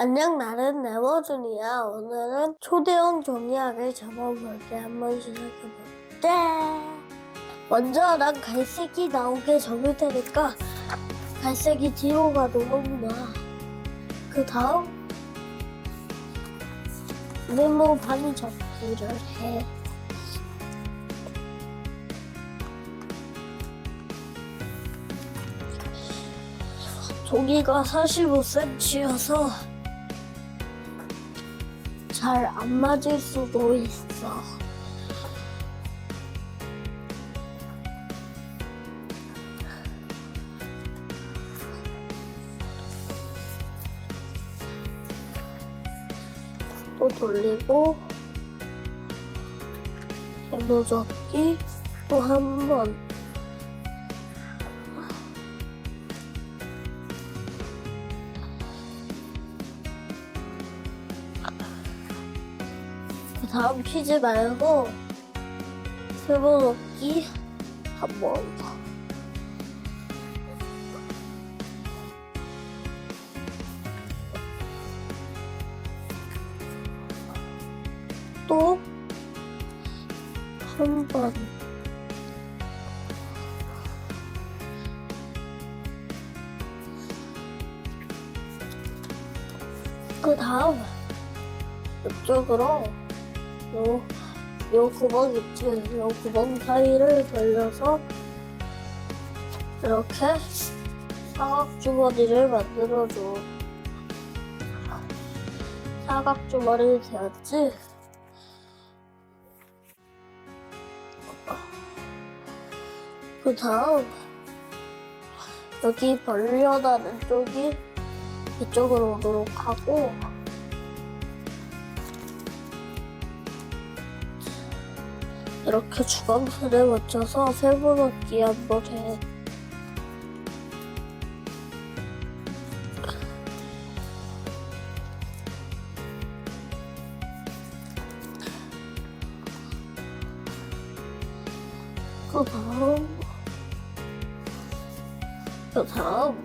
안녕 나는 네버준이야. 오늘은 초대형 종이학을 잡아볼게. 한번 시작해볼게. 먼저 난 갈색이 나오게 접을 테니까 갈색이 뒤로 가도록 놔그 다음 네모 반이 접기를 해. 종이가 45cm여서 잘 안 맞을 수도 있어. 또 돌리고 접기 또 한 번. 다음 퀴즈 말고 세번 얻기 한번 더. 또한 번. 그 다음 이쪽으로 요, 요 구멍 있지? 요 구멍 사이를 돌려서 이렇게 사각 주머니를 만들어줘. 사각 주머니 되었지? 그 다음 여기 벌려나는 쪽이 이쪽으로 오도록 하고 이렇게 주광선에 맞춰서 세모넣기 한번 해. 그 다음 그 다음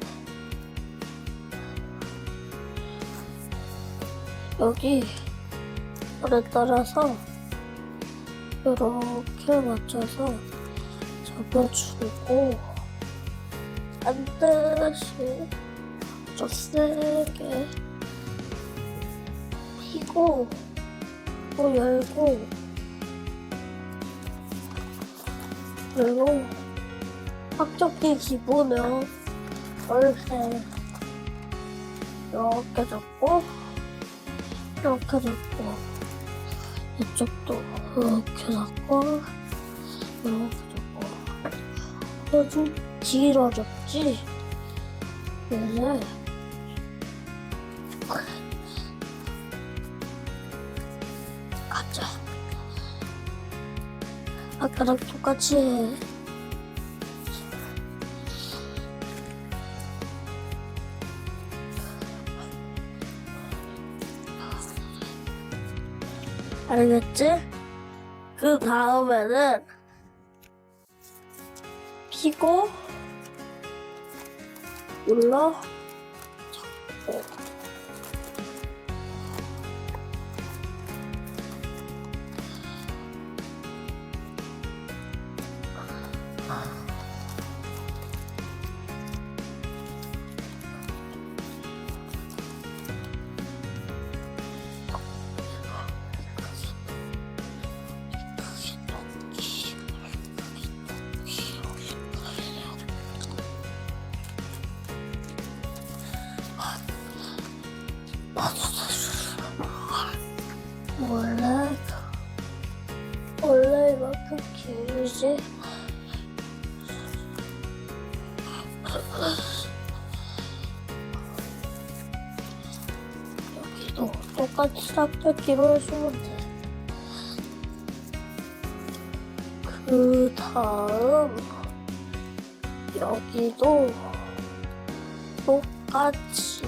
여기 물에 따라서 이렇게 맞춰서 접어주고 반드시 좀 세게 피고 또 열고 그리고 학적기 기본은 이렇게 이렇게 잡고 이렇게 잡고 이쪽도 이렇게 잡고 이렇게 잡고. 아주 길어졌지? 그래서 가자. 아까랑 똑같이 해 알겠지? 그 다음에는 피고 눌러 길지 여기도 똑같이 싹둑기로 해주면 돼. 그 다음 여기도 똑같이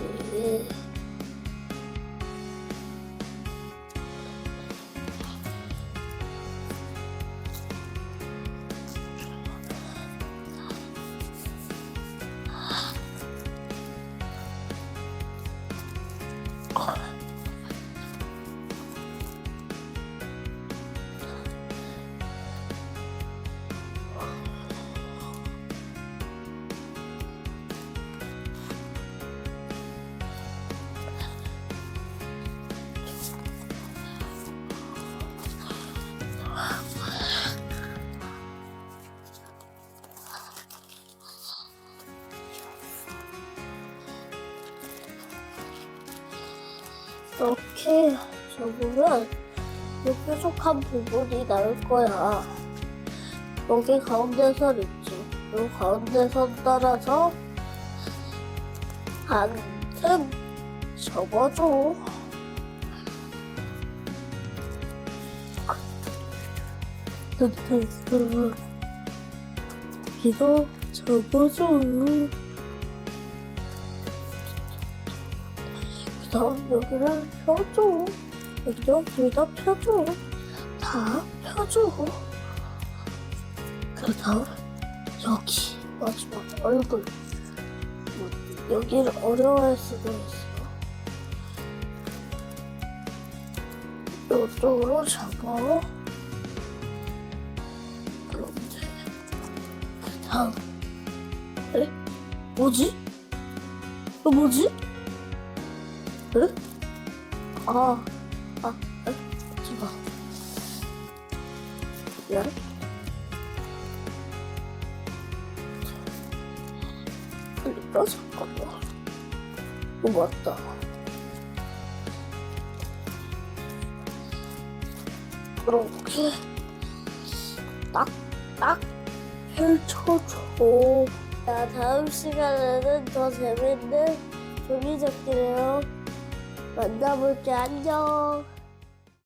이렇게 접으면 이 뾰족한 부분이 나올 거야. 여기 가운데 선 있지. 이 가운데 선 따라서 한틈 접어줘. 이거 접어줘. 다음 여기를 펴줘. 여기도 여기다 펴줘. 다 펴줘. 그 다음 여기 마지막 얼굴. 여기를 어려워할 수도 있어. 이쪽으로 잡아. 그런데 그 다음 에? 뭐지? 이거 뭐지? 에? 아, 아, 에? 잠깐. 미안. 그러니까 잠깐만. 어, 맞다. 그렇게 딱, 딱 펼쳐줘. 자, 다음 시간에는 더 재밌는 종이접기래요. 만나볼게, 안녕.